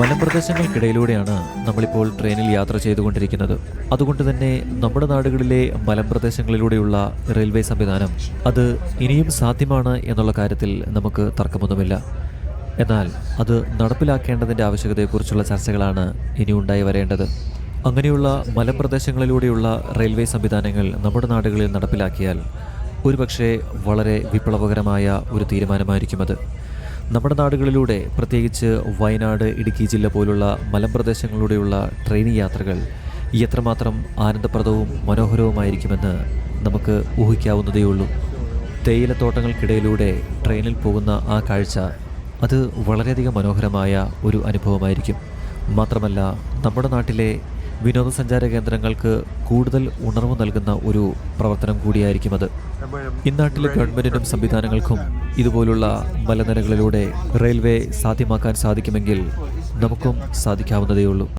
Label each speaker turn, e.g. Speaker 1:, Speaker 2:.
Speaker 1: മലമ്പ്രദേശങ്ങൾക്കിടയിലൂടെയാണ് നമ്മളിപ്പോൾ ട്രെയിനിൽ യാത്ര ചെയ്തുകൊണ്ടിരിക്കുന്നത്. അതുകൊണ്ട് തന്നെ നമ്മുടെ നാടുകളിലെ മലമ്പ്രദേശങ്ങളിലൂടെയുള്ള റെയിൽവേ സംവിധാനം അത് ഇനിയും സാധ്യമാണ് എന്നുള്ള കാര്യത്തിൽ നമുക്ക് തർക്കമൊന്നുമില്ല. എന്നാൽ അത് നടപ്പിലാക്കേണ്ടതിന്റെ ആവശ്യകതയെക്കുറിച്ചുള്ള ചർച്ചകളാണ് ഇനി ഉണ്ടായി വരേണ്ടത്. അങ്ങനെയുള്ള മലമ്പ്രദേശങ്ങളിലൂടെയുള്ള റെയിൽവേ സംവിധാനങ്ങൾ നമ്മുടെ നാടുകളിൽ നടപ്പിലാക്കിയാൽ ഒരുപക്ഷെ വളരെ വിപ്ലവകരമായ ഒരു തീരുമാനമായിരിക്കും അത്. നമ്മുടെ നാടുകളിലൂടെ പ്രത്യേകിച്ച് വയനാട് ഇടുക്കി ജില്ല പോലുള്ള മലമ്പ്രദേശങ്ങളിലൂടെയുള്ള ട്രെയിൻ യാത്രകൾ എത്രമാത്രം ആനന്ദപ്രദവും മനോഹരവുമായിരിക്കുമെന്ന് നമുക്ക് ഊഹിക്കാവുന്നതേയുള്ളൂ. തേയിലത്തോട്ടങ്ങൾക്കിടയിലൂടെ ട്രെയിനിൽ പോകുന്ന ആ കാഴ്ച അത് വളരെയധികം മനോഹരമായ ഒരു അനുഭവമായിരിക്കും. മാത്രമല്ല നമ്മുടെ നാട്ടിലെ വിനോദസഞ്ചാര കേന്ദ്രങ്ങൾക്ക് കൂടുതൽ ഉണർവ് നൽകുന്ന ഒരു പ്രവർത്തനം കൂടിയായിരിക്കും അത്. ഇന്നാട്ടിലെ ഗവൺമെന്റിനും സംവിധാനങ്ങൾക്കും ഇതുപോലുള്ള മലനിരകളിലൂടെ റെയിൽവേ സാധ്യമാക്കാൻ സാധിക്കുമെങ്കിൽ നമുക്കും സാധിക്കാവുന്നതേയുള്ളൂ.